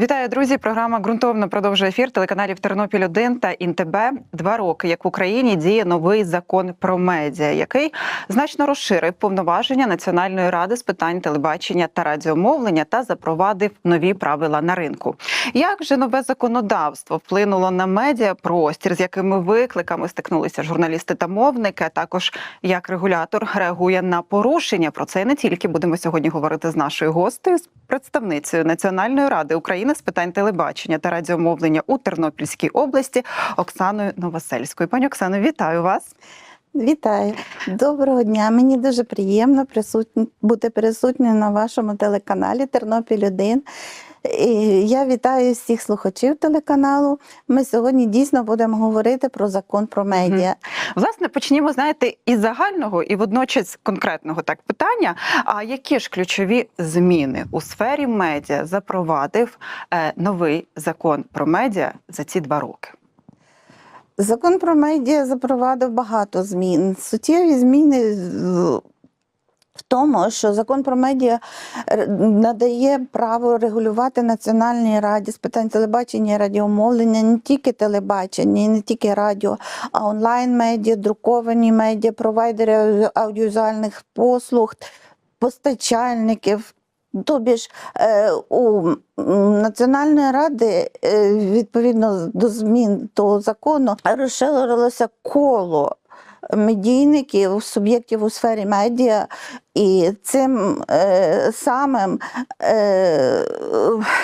Вітаю, друзі! Програма ґрунтовно продовжує ефір телеканалів Тернопіль 1 та ІНТБ. Два роки, як в Україні діє новий закон про медіа, який значно розширив повноваження Національної ради з питань телебачення та радіомовлення та запровадив нові правила на ринку. Як же нове законодавство вплинуло на медіапростір, з якими викликами стикнулися журналісти та мовники? а Також як регулятор реагує на порушення? Про це не тільки будемо сьогодні говорити з нашою гостею, з представницею Національної ради України з питань телебачення та радіомовлення у Тернопільській області Оксаною Новосельською. Пані Оксано, вітаю вас. Вітаю, доброго дня. Мені дуже приємно присутні, бути присутньою на вашому телеканалі Тернопіль 1. Я вітаю всіх слухачів телеканалу. Ми сьогодні дійсно будемо говорити про закон про медіа. Власне, почнімо, знаєте, із загального і водночас конкретного так питання. А які ж ключові зміни у сфері медіа запровадив е, новий закон про медіа за ці два роки? Закон про медіа запровадив багато змін. Суттєві зміни в- тому, що закон про медіа надає право регулювати Національній раді з питань телебачення і радіомовлення не тільки телебачення, не тільки радіо, а онлайн-медіа, друковані медіа, провайдери аудіо- аудіовізуальних послуг, постачальників. Тобі ж е, у Національної ради, е, відповідно до змін до закону, розширилося коло медійників, суб'єктів у сфері медіа, і цим е, самим е,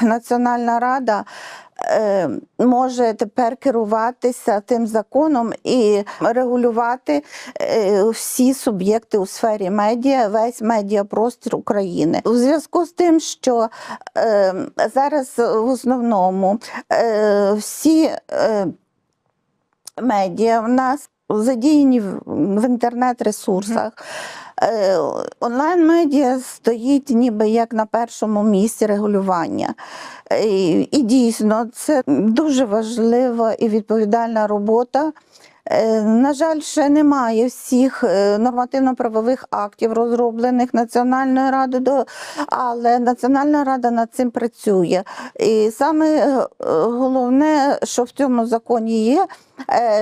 Національна рада. е, Може тепер керуватися тим законом і регулювати е, всі суб'єкти у сфері медіа, весь медіапростір України. У зв'язку з тим, що е, зараз в основному всі медіа в нас задіяні в, інтернет-ресурсах. Е, Онлайн-медіа стоїть ніби як на першому місці регулювання. І, і дійсно, це дуже важлива і відповідальна робота. Е, На жаль, ще немає всіх е, нормативно-правових актів, розроблених Національною радою, до- але Національна рада над цим працює. І саме е, головне, що в цьому законі є,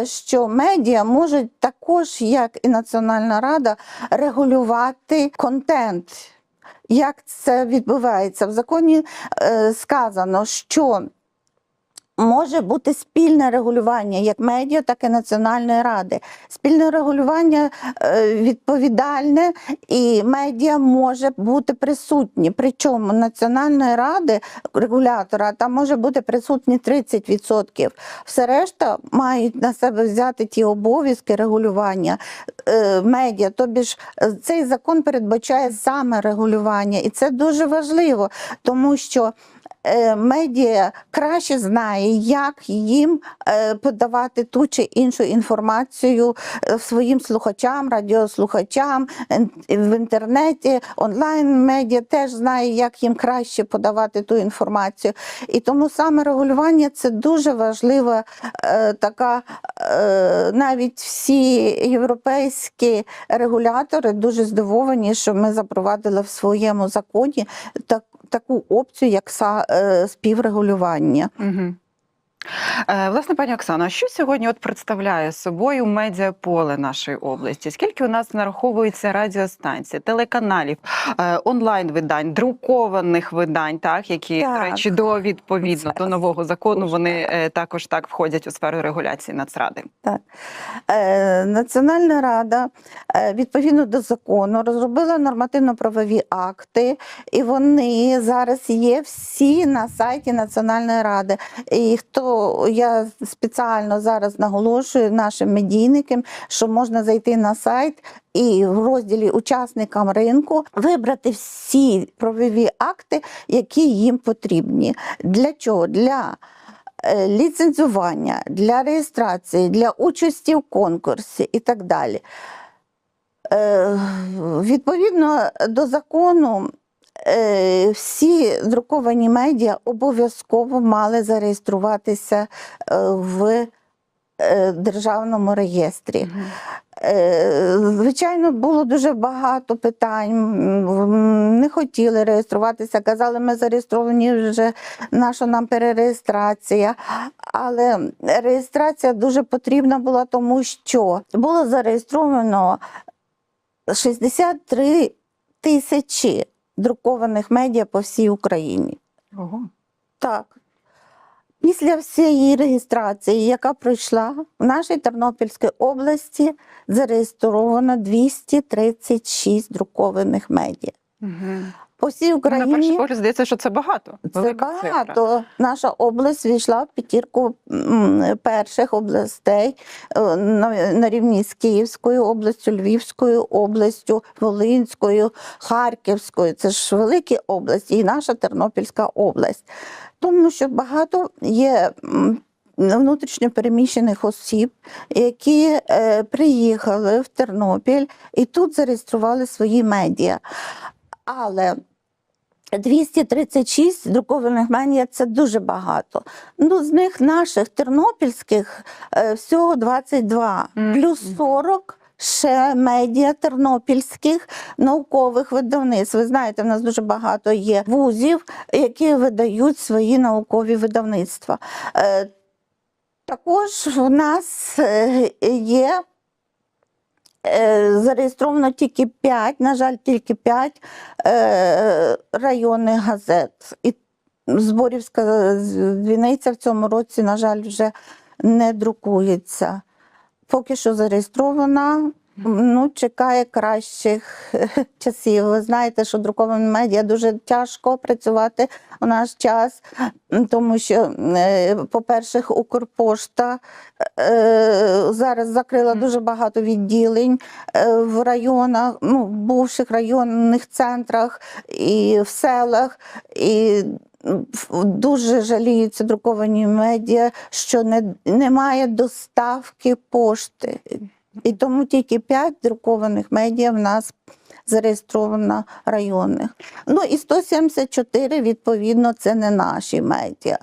що медіа можуть також, як і Національна рада, регулювати контент. Як це відбувається? В законі сказано, що може бути спільне регулювання як медіа, так і Національної ради. Спільне регулювання е, відповідальне, і медіа може бути присутні. Причому Національної ради регулятора там може бути присутні 30%. Все решта мають на себе взяти ті обов'язки регулювання е, медіа. Тобі ж е, цей закон передбачає саме регулювання, і це дуже важливо, тому що. Е, Медіа краще знає, як їм е, подавати ту чи іншу інформацію е, своїм слухачам, радіослухачам в інтернеті. Онлайн медіа теж знає, як їм краще подавати ту інформацію. І тому саме регулювання це дуже важлива така, навіть всі європейські регулятори дуже здивовані, що ми запровадили в своєму законі так, таку опцію, як е, співрегулювання. Угу. Е, власне, пані Оксано, що сьогодні от представляє собою медіаполе нашої області? Скільки у нас нараховується радіостанцій, телеканалів, е, онлайн-видань, друкованих видань, так які до Так. речі, до відповідно Це до нового закону вони е, також так входять у сферу регуляції Нацради. Так. Е, Національна рада відповідно до закону розробила нормативно-правові акти, і вони зараз є всі на сайті Національної ради. І хто я спеціально зараз наголошую нашим медійникам, що можна зайти на сайт. І в розділі учасникам ринку вибрати всі правові акти, які їм потрібні. Для чого? Для е, ліцензування, для реєстрації, для участі в конкурсі і так далі. Е, Відповідно до закону, всі друковані медіа обов'язково мали зареєструватися е, в е, державному реєстрі. Е, Звичайно, було дуже багато питань. них хотіли реєструватися, казали, ми зареєстровані вже, наша нам перереєстрація. Але реєстрація дуже потрібна була, тому що було зареєстровано 63 тисячі друкованих медіа по всій Україні. Ого. Так. Після всієї реєстрації, яка пройшла, в нашій Тернопільській області зареєстровано 236 друкованих медіа. Угу. По всій На перший погляд здається, що це багато. це Велика цифра. багато. Наша область війшла в п'ятірку перших областей е, на, рівні з Київською областю, Львівською областю, Волинською, Харківською. Це ж великі області, і наша Тернопільська область. Тому що багато є. Внутрішньо переміщених осіб, які е, приїхали в Тернопіль і тут зареєстрували свої медіа. Але 236 друкованих медіа це дуже багато. Ну, з них наших тернопільських е, всього 22, Мгм. плюс 40 ще медіа тернопільських наукових видавництв. Ви знаєте, в нас дуже багато є вузів, які видають свої наукові видавництва. Е, Також в нас е, є Зареєстровано тільки 5, на жаль, тільки 5 е, районних газет. І Зборівська дзвіниця в цьому році, на жаль, вже не друкується. Поки що зареєстрована, ну, чекає кращих часів. Ви знаєте, що друковані медіа дуже тяжко працювати у наш час, тому що, е, по-перше, Укрпошта е, зараз закрила дуже багато відділень е, в районах, ну, в бувших районних центрах і в селах. І дуже жаліються друковані медіа, що не, немає доставки пошти. І тому тільки 5 друкованих медіа в нас зареєстровано районних. Ну і 174, відповідно, це не наші медіа.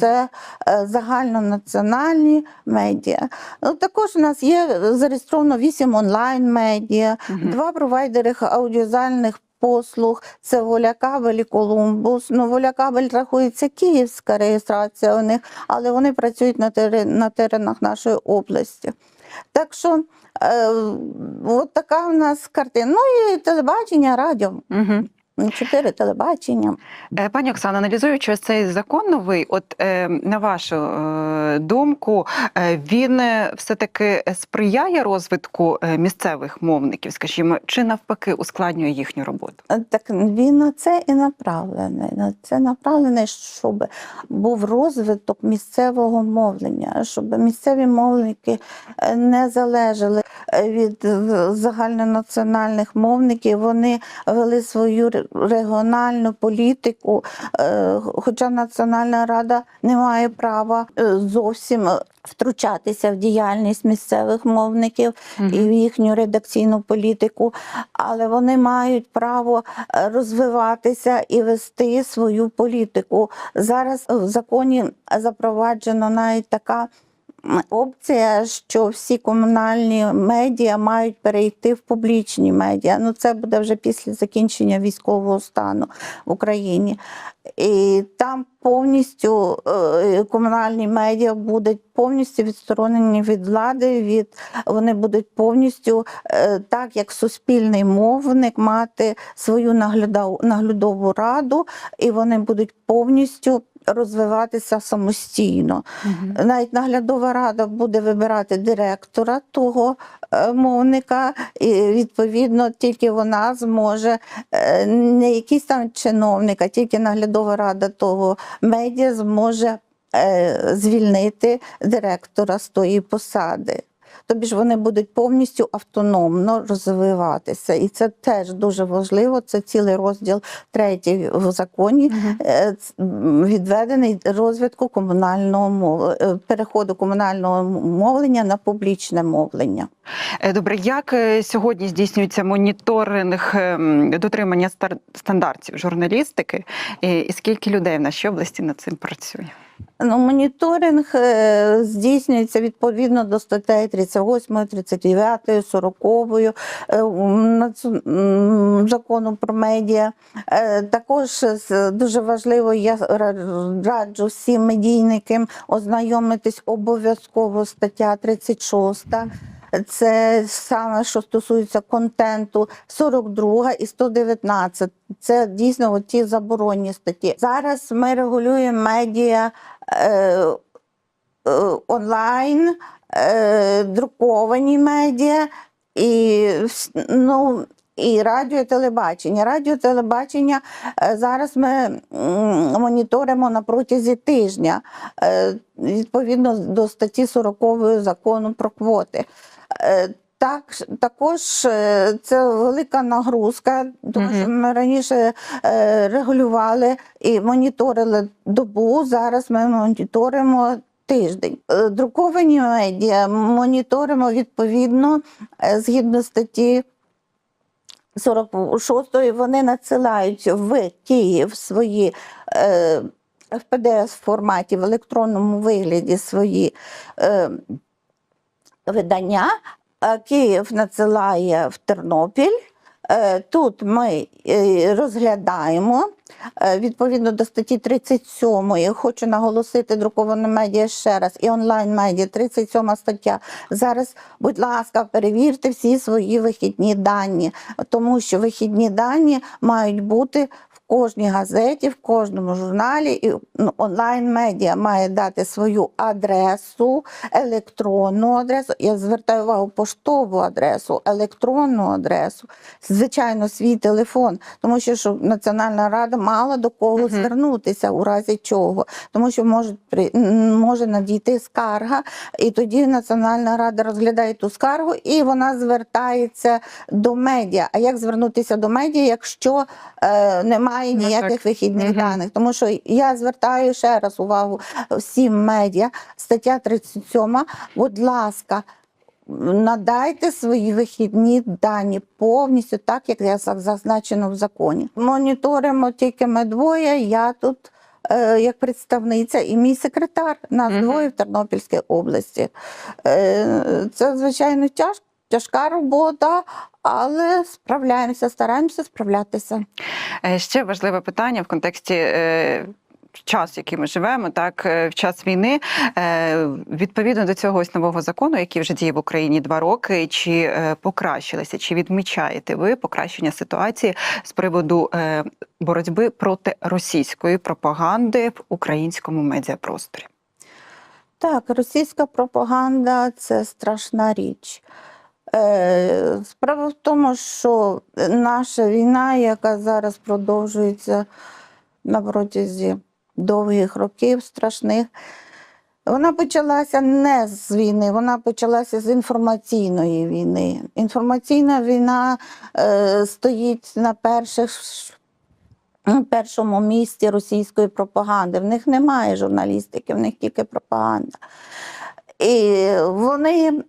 Це е, загальнонаціональні медіа. Ну, також у нас є зареєстровано 8 онлайн-медіа, два провайдери аудіозальних послуг це Волякабель і Колумбус. Ну, Волякабель рахується київська реєстрація у них, але вони працюють на теренах нашої області. Так що е, от така у нас картина. Ну і телебачення, радіо. Мгм. Чотири телебачення. Е, Пані Оксана, аналізуючи ось цей закон новий, от е, на вашу е, думку, він все-таки сприяє розвитку місцевих мовників, скажімо, чи навпаки ускладнює їхню роботу? Так він на це і направлений. На це направлений, щоб був розвиток місцевого мовлення, щоб місцеві мовники не залежали від загальнонаціональних мовників. Вони вели свою регіональну політику, е, хоча Національна рада не має права е, зовсім е, втручатися в діяльність місцевих мовників і в їхню редакційну політику, але вони мають право розвиватися і вести свою політику. Зараз в законі запроваджено навіть така. Опція, що всі комунальні медіа мають перейти в публічні медіа. Ну це буде вже після закінчення військового стану в Україні. І там повністю е, комунальні медіа будуть повністю відсторонені від влади, від вони будуть повністю е, так, як суспільний мовник, мати свою наглядову раду, і вони будуть повністю розвиватися самостійно. Мгм. Навіть наглядова рада буде вибирати директора того е, мовника, і відповідно тільки вона зможе, е, не якийсь там чиновник, а тільки наглядова рада того медіа зможе е, звільнити директора з тої посади. Тобі ж вони будуть повністю автономно розвиватися. І це теж дуже важливо. Це цілий розділ третій в законі, м, відведений розвитку комунального мов... е, переходу комунального мовлення на публічне мовлення. Е, Добре, як е, сьогодні здійснюється моніторинг дотримання стандартів журналістики, і скільки людей в нашій області над цим працює? Ну, моніторинг е, здійснюється відповідно до статей 38, 39, 40 е, м, нац- закону про медіа. Е, Також дуже важливо, я раджу всім медійникам ознайомитись обов'язково стаття 36. Це саме, що стосується контенту, 42 і 119. Це дійсно ті заборонні статті. Зараз ми регулюємо медіа е, е, онлайн, е, друковані медіа і, ну, і радіо, і телебачення. Радіо, телебачення е, зараз ми моніторимо на протязі тижня е, відповідно до статті 40 закону про квоти. Е, Так, також е, це велика нагрузка, тому що ми раніше е, регулювали і моніторили добу. Зараз ми моніторимо тиждень. Друковані медіа моніторимо відповідно згідно статті 46 вони надсилають в Київ свої в pdf форматі в електронному вигляді свої е, видання. Київ надсилає в Тернопіль. Е, Тут ми е, розглядаємо е, відповідно до статті 37. Хочу наголосити друковане медіа ще раз і онлайн медіа, 37 стаття. Зараз, будь ласка, перевірте всі свої вихідні дані, тому що вихідні дані мають бути кожній газеті, в кожному журналі, і ну, онлайн медіа має дати свою адресу, електронну адресу. Я звертаю увагу поштову адресу, електронну адресу, звичайно, свій телефон, тому що щоб Національна рада мала до кого Мгм. звернутися у разі чого, тому що може, може надійти скарга, і тоді Національна рада розглядає ту скаргу і вона звертається до медіа. А як звернутися до медіа, якщо е, немає Ну, ніяких так. вихідних даних? Тому що я звертаю ще раз увагу всім медіа, стаття 37, будь ласка. Надайте свої вихідні дані повністю так, як я зазначено в законі. Моніторимо тільки ми двоє. Я тут е, як представниця і мій секретар. Нас Мгм. двоє в Тернопільській області. Е, Це звичайно тяж, тяжка робота, але справляємося, стараємося справлятися. Е, Ще важливе питання в контексті. е, Час, який ми живемо, так е, в час війни, відповідно до цього ось нового закону, який вже діє в Україні два роки, чи покращилися, чи відмічаєте ви покращення ситуації з приводу боротьби проти російської пропаганди в українському медіапросторі? Так, російська пропаганда це страшна річ. Е, Справа в тому, що наша війна, яка зараз продовжується на протязі довгих років страшних, вона почалася не з війни, вона почалася з інформаційної війни. Інформаційна війна е, стоїть на перших першому місці російської пропаганди. В них немає журналістики, в них тільки пропаганда. І вони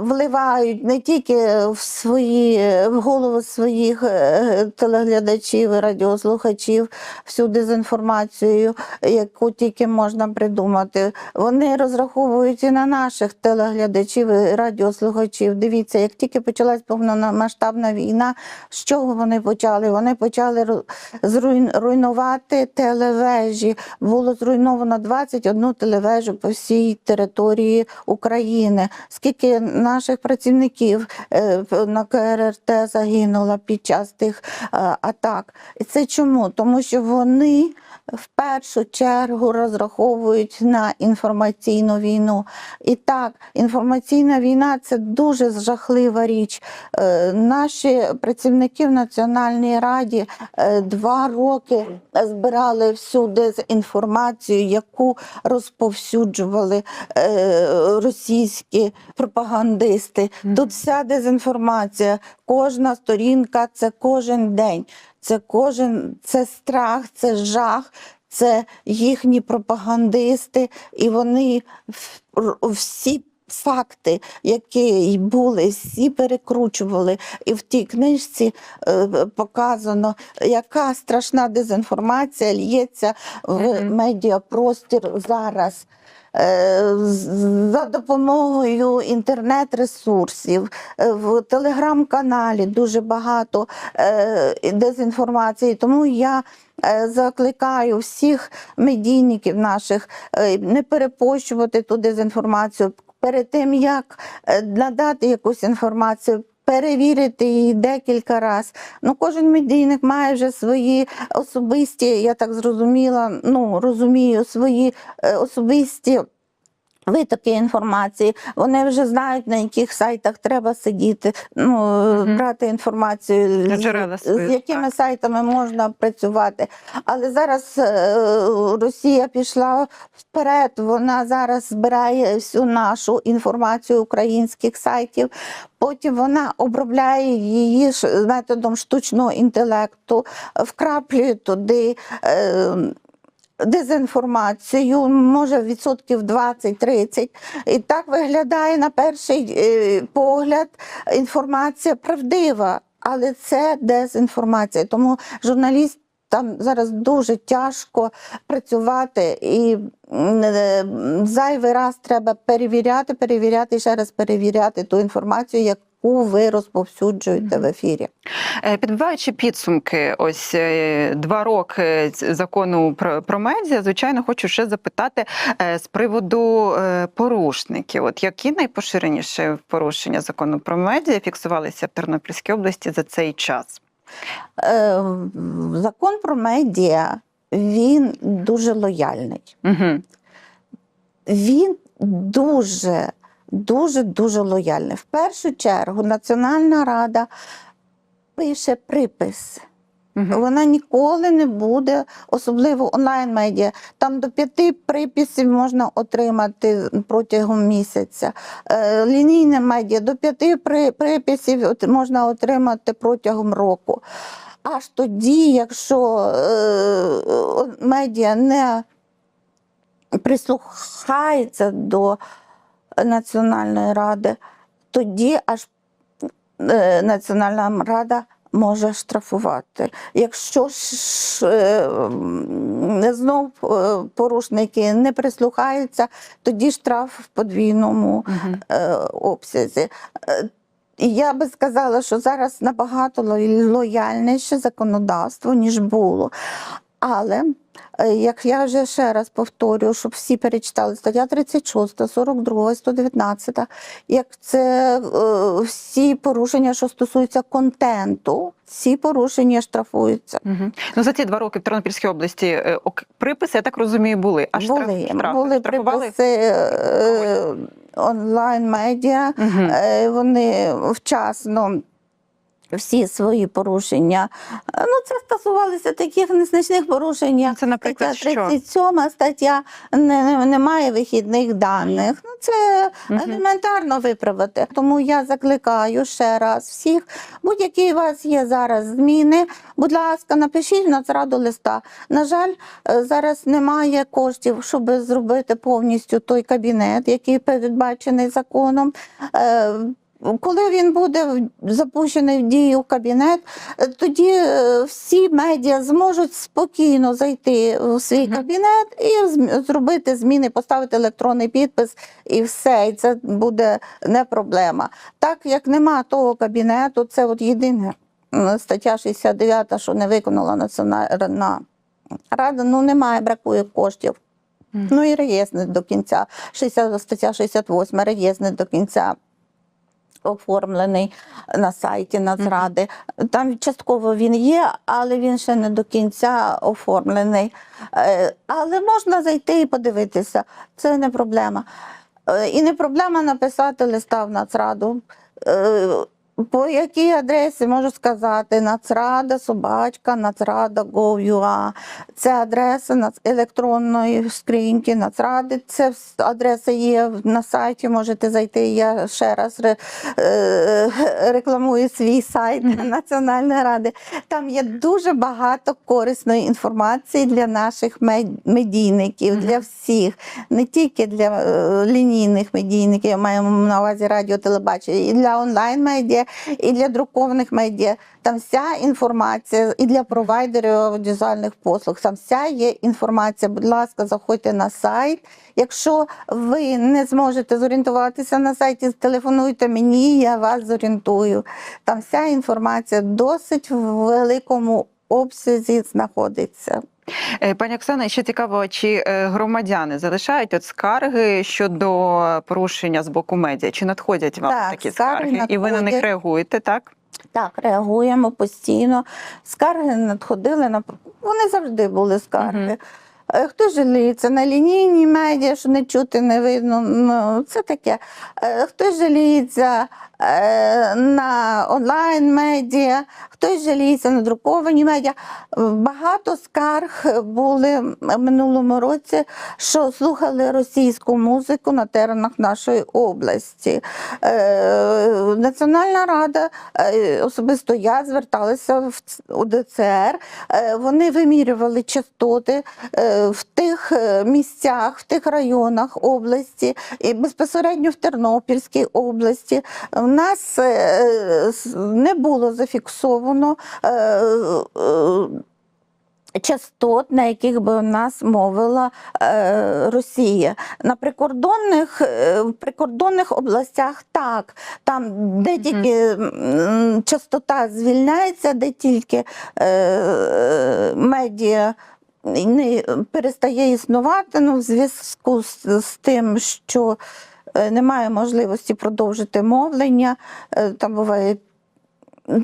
вливають не тільки в свої в голову своїх е, телеглядачів і радіослухачів всю дезінформацію, яку тільки можна придумати. Вони розраховують і на наших телеглядачів і радіослухачів. Дивіться, як тільки почалась повномасштабна війна, з чого вони почали? Вони почали ру- зруйн- руйнувати телевежі. Було зруйновано 21 телевежу по всій території України. Скільки наших працівників е, на КРРТ загинуло під час тих е, атак? І це чому? Тому що вони в першу чергу розраховують на інформаційну війну. І так, інформаційна війна це дуже жахлива річ. Е, Наші працівники в Національній раді е, два роки збирали всю дезінформацію, яку розповсюджували е, російські пропагандисти. Тут вся дезінформація, кожна сторінка це кожен день. Це кожен це страх, це жах, це їхні пропагандисти, і вони всі факти, які були, всі перекручували. І в тій книжці е, показано, яка страшна дезінформація лється в медіапростір зараз. Е, За допомогою інтернет-ресурсів, е, в телеграм-каналі дуже багато е, дезінформації. Тому я закликаю всіх медійників наших не перепощувати ту дезінформацію. Перед тим як надати якусь інформацію. Перевірити її декілька разів. Ну, кожен медійник має вже свої особисті, я так зрозуміла, ну розумію, свої е, особисті витоки інформації. Вони вже знають, на яких сайтах треба сидіти, ну, е, Мгм. брати інформацію, з- з, якими так. сайтами можна працювати. Але зараз е, Росія пішла вперед, вона зараз збирає всю нашу інформацію українських сайтів. Потім вона обробляє її методом штучного інтелекту, вкраплює туди. Дезінформацію, може відсотків 20-30. І так виглядає на перший е, погляд інформація правдива, але це дезінформація. Тому журналістам зараз дуже тяжко працювати і е, зайвий раз треба перевіряти, перевіряти і ще раз перевіряти ту інформацію, яку ви розповсюджуєте в ефірі. Е, Підбиваючи підсумки, ось е, два роки закону про, медіа, звичайно, хочу ще запитати е, з приводу е, порушників. От які найпоширеніші порушення закону про медіа фіксувалися в Тернопільській області за цей час? Е, Закон про медіа він дуже лояльний. Угу. Він дуже, дуже, дуже лояльний. В першу чергу Національна рада пише припис. Угу. Вона ніколи не буде, особливо онлайн-медіа. Там до п'яти приписів можна отримати протягом місяця. Е, Лінійне медіа до п'яти приписів можна отримати протягом року. Аж тоді, якщо е, медіа не прислухається до Національної ради, тоді аж е, Національна рада може штрафувати. Якщо ж е, знов е, порушники не прислухаються, тоді штраф в подвійному Угу. обсязі. Я би сказала, що зараз набагато лояльніше законодавство, ніж було. Але е, як я вже ще раз повторюю, щоб всі перечитали стаття 36, 42, 119, як це е, всі порушення, що стосуються контенту, всі порушення штрафуються. Угу. Ну за ці два роки в Тернопільській області е, приписи, я так розумію, були. А штраф, були штрафи були приписи е, онлайн-медіа. Угу. Вони вчасно всі свої порушення. е, Ну, це стосувалося таких незначних порушень, Це, наприклад, стаття що? 37 стаття не, не- немає вихідних даних. Ну, це Мгм. елементарно виправити. Тому я закликаю ще раз всіх, будь-які у вас є зараз зміни. Будь ласка, напишіть в Нацраду листа. На жаль, е, зараз немає коштів, щоб зробити повністю той кабінет, який передбачений законом. Коли він буде запущений в дію кабінет, е, тоді е, всі медіа зможуть спокійно зайти в свій кабінет і зробити зміни, поставити електронний підпис і все. І це буде не проблема. Так як нема того кабінету, це от єдине стаття 69, що не виконала Національна рада, ну немає, бракує коштів. Ну і реєстр до кінця. 60, стаття 68, реєстр до кінця оформлений на сайті Нацради. Там частково він є, але він ще не до кінця оформлений. Е, Але можна зайти і подивитися. Це не проблема. Е, І не проблема написати листа в Нацраду. По якій адресі можу сказати? Нацрада, собачка, нацрада, gov.ua. Це адреса електронної скриньки Нацради. Це адреса є на сайті. Можете зайти. Я ще раз е, рекламую свій сайт Національної ради. Там є дуже багато корисної інформації для наших медійників, для всіх, не тільки для е, лінійних медійників, маємо на увазі радіо, телебачення, і для і для друкованих медіа. Там вся інформація, і для провайдерів аудіозуальних послуг. Там вся є інформація. Будь ласка, заходьте на сайт. Якщо ви не зможете зорієнтуватися на сайті, телефонуйте мені, я вас зорієнтую. Там вся інформація досить в великому обсязі знаходиться. Е, Пані Оксана, ще цікаво, чи е, громадяни залишають от скарги щодо порушення з боку медіа? Чи надходять вам Так, такі скарги скарги? І ви на них реагуєте, так? Так, реагуємо постійно. Скарги надходили на вони завжди були скарги. Е, Хто жаліється на лінійні медіа, що не чути, не видно. Ну, це таке. Хтось жаліється на онлайн-медіа, хтось жаліється на друковані медіа. Е, Багато скарг були минулому році, що слухали російську музику на теренах нашої області. Е, Національна рада, е, особисто я зверталася в ц- у ДЦР. Е, Вони вимірювали частоти е, в тих е, місцях, в тих районах області, і безпосередньо в Тернопільській області. У нас е, не було зафіксовано. е, е, Частот, на яких би у нас мовила е, Росія. На прикордонних, е, в прикордонних областях так, там, де тільки частота звільняється, де тільки е, медіа не перестає існувати ну, в зв'язку з, з тим, що немає можливості продовжити мовлення. Е, Там буває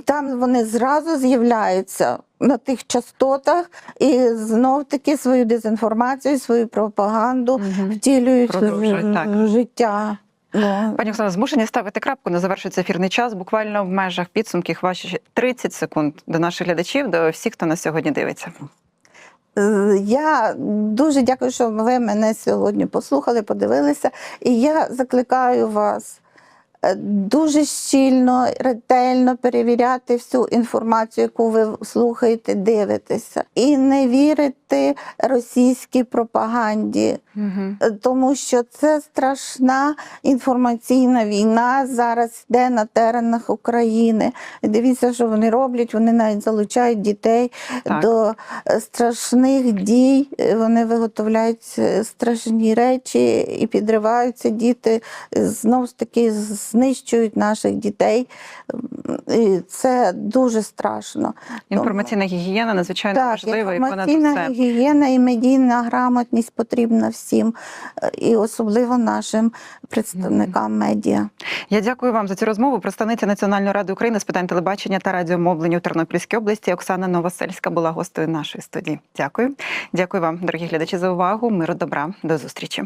там вони зразу з'являються на тих частотах і знов таки свою дезінформацію, свою пропаганду Мгм. втілюють в, життя. Ну, Пані Оксана, змушені ставити крапку на завершується ефірний час. Буквально в межах підсумків ваші ще 30 секунд до наших глядачів, до всіх, хто нас сьогодні дивиться. Е, Я дуже дякую, що ви мене сьогодні послухали, подивилися. І я закликаю вас дуже щільно, ретельно перевіряти всю інформацію, яку ви слухаєте, дивитеся, і не вірити російській пропаганді. Угу. Е, тому що це страшна інформаційна війна зараз йде на теренах України. Дивіться, що вони роблять. Вони навіть залучають дітей Так. до е, страшних дій. Е, Вони виготовляють е, страшні речі і підриваються діти. Знов ж таки знищують наших дітей. І це дуже страшно. Інформаційна гігієна надзвичайно Так, важлива і понад інформаційна все. гігієна і медійна грамотність потрібна всім, і особливо нашим представникам медіа. Я дякую вам за цю розмову. Представниця Національної ради України з питань телебачення та радіомовлення у Тернопільській області Оксана Новосельська була гостею нашої студії. Дякую. Дякую вам, дорогі глядачі, за увагу. Миру добра. До зустрічі.